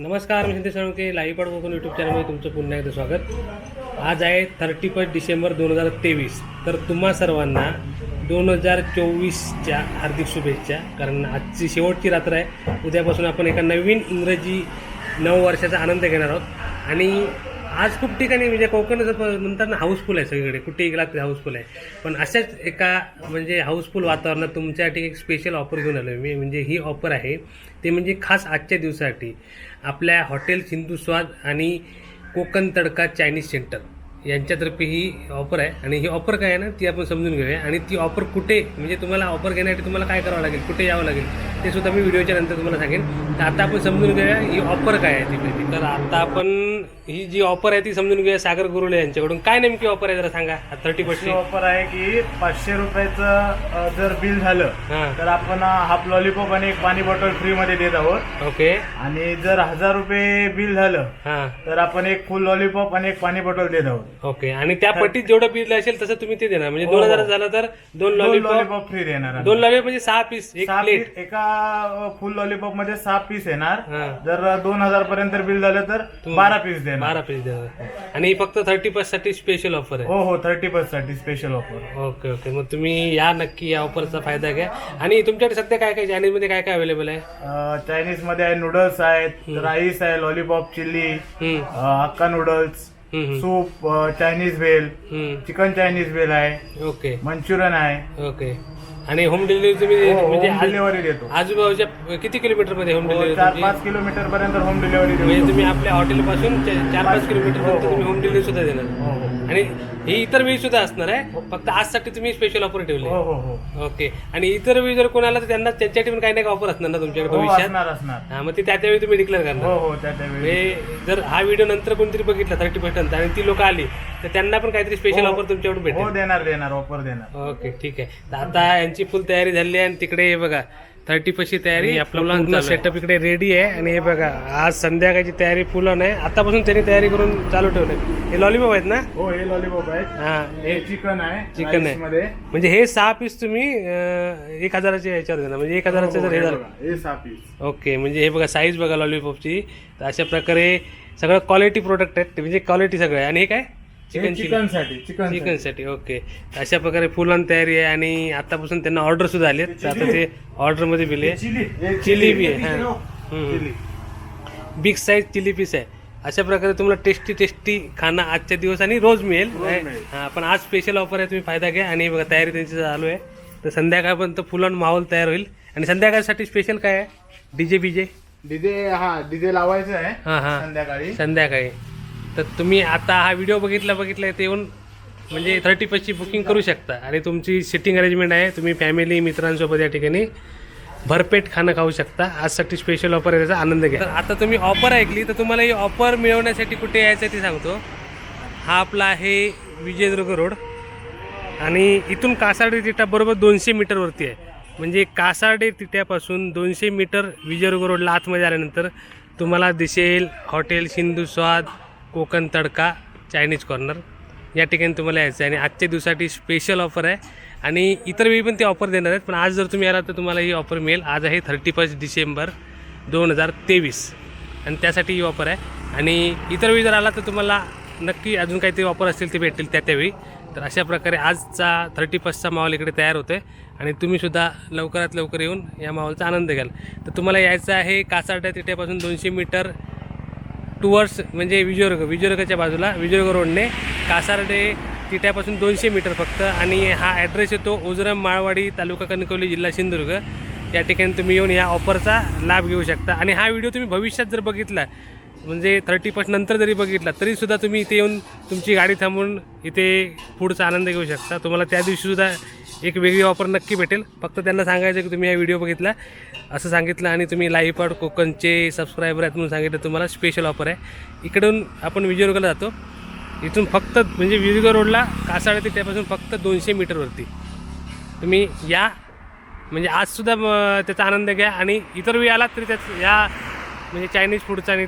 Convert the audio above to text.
नमस्कार मी संदेश साळुंके लाईव्ह पाड कोकण यूट्यूब चॅनलमध्ये तुमचं पुन्हा एकदा स्वागत. आज आहे थर्टी फर्स्ट डिसेंबर दोन हजार तेवीस. तर तुम्हा सर्वांना दोन हजार चोवीसच्या हार्दिक शुभेच्छा कारण आजची शेवटची रात्र आहे. उद्यापासून आपण एका नवीन इंग्रजी नववर्षाचा आनंद घेणार आहोत. आणि आज खूप ठिकाणी म्हणजे कोकण म्हणतात ना हाऊसफुल आहे सगळीकडे. कुठेही गेला तरी हाऊसफुल आहे. पण अशाच एका म्हणजे हाऊसफुल वातावरणात तुमच्यासाठी एक स्पेशल ऑफर घेऊन आलो मी. म्हणजे ही ऑफर आहे. ते म्हणजे खास आजच्या दिवसासाठी आपल्या हॉटेल सिंधू स्वाद आणि कोकण तडका चायनीज सेंटर यांच्यातर्फे ही ऑफर आहे. आणि ही ऑफर काय आहे ना ती आपण समजून घेऊया. आणि ती ऑफर कुठे म्हणजे तुम्हाला ऑफर घेण्यासाठी तुम्हाला काय करावं लागेल? कुठे यावं लागेल? ते सुद्धा मी व्हिडिओच्या नंतर तुम्हाला सांगेन. तर आता आपण समजून घेऊया ही ऑफर काय आहे ती तर आता आपण ही जी ऑफर आहे ती समजून घेऊया सागर गुरुले यांच्याकडून. काय नेमकी ऑफर आहे जरा सांगा थर्टी पर्सेंट ऑफर आहे की पाचशे रुपयाचं जर बिल झालं हां. तर आपण हाफ लॉलीपॉप आणि एक पाणी बॉटल फ्री मध्ये देत आहोत. ओके. आणि जर हजार रुपये बिल झालं हां. तर आपण एक फुल लॉलीपॉप आणि एक पाणी बॉटल देत आहोत. ओके. आणि त्या पट्टीत जेवढं बिल असेल तसं तुम्ही ते देणार. म्हणजे हो, दोन हो. हजार झालं तर दोन लॉलीपॉप फ्री देणार. दोन लॉलीपॉप म्हणजे सहा पीस एक प्लेट पीस एका फुल लॉलीपॉपमध्ये सहा पीस येणार. जर दोन हजार पर्यंत बिल झालं तर बारा पीस देणार. बारा पीस देणार. आणि फक्त थर्टी पर्सेंटसाठी स्पेशल ऑफर आहे. हो हो थर्टी पर्सेंटसाठी स्पेशल ऑफर ओके ओके. मग तुम्ही या नक्की या ऑफरचा फायदा घ्या. आणि तुमच्याकडे सध्या काय काय चायनीजमध्ये काय काय अवेलेबल आहे? चायनीजमध्ये आहे नूडल्स आहेत राईस आहे lollipop chilli Hakka noodles soup Chinese bhel hmm. Chicken Chinese bhel आहे ओके. मंचुरियन आहे. ओके. आणि होम डिलिव्हरी तुम्ही हो, म्हणजे आज- देतो. आजूबाजूच्या किती किलोमीटरमध्ये होम डिलिव्हरी चार तुमची? पाच किलोमीटर पर्यंत होम डिलिव्हरी म्हणजे तुम्ही आपल्या हॉटेल पासून चार पाच किलोमीटर पर्यंत. तुम्ही होम डिलिव्हरी सुद्धा देणार. हो हो. आणि ही इतर वेळी सुद्धा असणार आहे. फक्त आजसाठी तुम्ही स्पेशल ऑफर ठेवली. हो हो हो. ओके आणि इतर वेळी जर कोणाला तर त्यांना त्यांच्यासाठी पण काही ना काही ऑफर असणार ना तुमच्याकडे हो भविष्यात? असणार असणार. हा मग ते त्या त्यावेळी तुम्ही डिक्लेअर हो करणार. हो त्या त्यावेळी म्हणजे जर हा व्हिडिओ नंतर कोणतरी बघितला थर्टी पर्सेंट आणि ती लोक आली तर त्यांना पण काहीतरी स्पेशल हो. ऑफर तुमच्याकडून हो भेटेल देणार देणार ऑफर देणार. ओके ठीक आहे. तर आता यांची फुल तयारी झाली आहे आणि तिकडे हे बघा थर्टी पशी तयारी आपला सेटअप इकडे रेडी आहे आणि हे बघा आज संध्याकाळची तयारी फुलं नाही आतापासून त्यांनी तयारी करून चालू ठेवलंय. हे लॉलीपॉप आहेत ना? हो हे लॉलीपॉप आहेत. हा हे हे चिकन आहे चिकन आहे. म्हणजे हे सहा पीस तुम्ही एक हजाराच्या याच्यावर देणार म्हणजे एक हजाराचं हो, जर हे हे झालं. हे सहा पीस ओके म्हणजे हे बघा साईज बघा लॉलीपॉपची तर अशा प्रकारे सगळं क्वालिटी प्रोडक्ट आहेत. म्हणजे क्वालिटी सगळं आहे. आणि हे काय? चिकन चिकनसाठी चिकन चिकनसाठी ओके अशा प्रकारे फुलां तयारी आहे आणि आतापासून त्यांना ऑर्डर सुद्धा आली तर आता ते ऑर्डरमध्ये बिले चिली चिली बी आहे हां. बिग साईज चिली पीस आहे. अशा प्रकारे तुम्हाला टेस्टी टेस्टी खाणं आजच्या दिवस आणि रोज मिळेल. हां पण आज स्पेशल ऑफर आहे तुम्ही फायदा घ्या. आणि बघा तयारी त्यांची चालू आहे. तर संध्याकाळपर्यंत फुलं माहोल तयार होईल. आणि संध्याकाळसाठी स्पेशल काय आहे? DJ BJ? डीजे हा डीजे लावायचं आहे हां हां. संध्याकाळी. संध्याकाळी. तर तुम्ही आता हा व्हिडिओ बघितला बघितला ते येऊन म्हणजे थर्टी फर्स्टची बुकिंग करू शकता. आणि तुमची सिटिंग अरेंजमेंट आहे. तुम्ही फॅमिली मित्रांसोबत या ठिकाणी भरपेट खाणं खाऊ शकता. आजसाठी स्पेशल ऑफर आहे त्याचा आनंद घ्या. तर आता तुम्ही ऑफर ऐकली तर तुम्हाला ही ऑफर मिळवण्यासाठी कुठे यायचं आहे ते सांगतो. हा आपला आहे विजयदुर्ग रोड. आणि इथून कासार्डे तिठा बरोबर दोनशे मीटरवरती आहे. म्हणजे कासार्डे तिट्यापासून दोनशे मीटर विजयदुर्ग रोडला आतमध्ये आल्यानंतर तुम्हाला दिसेल हॉटेल सिंधू स्वाद कोकण तडका चायनीज कॉर्नर या ठिकाणी तुम्हाला यायचं आहे आणि आजच्या दिवसासाठी स्पेशल ऑफर आहे. आणि इतर वेळी पण ती ऑफर देणार आहेत. पण आज जर तुम्ही आला तर तुम्हाला ही ऑफर मिळेल. आज आहे थर्टी फर्स्ट डिसेंबर दोन हजार तेवीस. आणि त्यासाठी ही ऑफर आहे. आणि इतर वेळी जर आला तर तुम्हाला नक्की अजून काहीतरी ऑफर असतील ते भेटतील त्या त्यावेळी तर अशा प्रकारे आजचा थर्टी फर्स्टचा माहोल इकडे तयार होतो आहे आणि तुम्हीसुद्धा लवकरात लवकर येऊन या माहोलचा आनंद घ्याल. तर तुम्हाला यायचं आहे कासारड्या तिट्यापासून दोनशे मीटर टुवर्ड्स म्हणजे विजयदुर्ग विजयदुर्गच्या बाजूला विजयदुर्ग रोडने कासारडे तिट्यापासून दोनशे मीटर फक्त आणि हा ॲड्रेस येतो ओझरम माळवाडी तालुका कणकवली जिल्हा सिंधुदुर्ग. या ठिकाणी तुम्ही येऊन या ऑफरचा लाभ घेऊ शकता. आणि हा व्हिडिओ तुम्ही भविष्यात जर बघितला म्हणजे थर्टी फर्स्ट नंतर जरी बघितला तरीसुद्धा तुम्ही इथे येऊन तुमची गाडी थांबून इथे फूडचा आनंद घेऊ शकता. तुम्हाला त्या दिवशीसुद्धा एक वेगळी ऑफर नक्की भेटेल. फक्त त्यांना सांगायचं की तुम्ही हा व्हिडिओ बघितला. असं सांगितलं आणि तुम्ही लाईव्ह पाड कोकणचे सबस्क्रायबर आहेत म्हणून सांगितलं तुम्हाला स्पेशल ऑफर आहे. इकडून आपण विजयदुर्गला जातो. इथून फक्त म्हणजे विजयदुर्ग रोडला कासाळ ते त्यापासून फक्त दोनशे मीटरवरती तुम्ही या. म्हणजे आजसुद्धा म, त्याचा आनंद घ्या. आणि इतर वेळी आलात तरी त्याच या म्हणजे चायनीज फूडचा आणि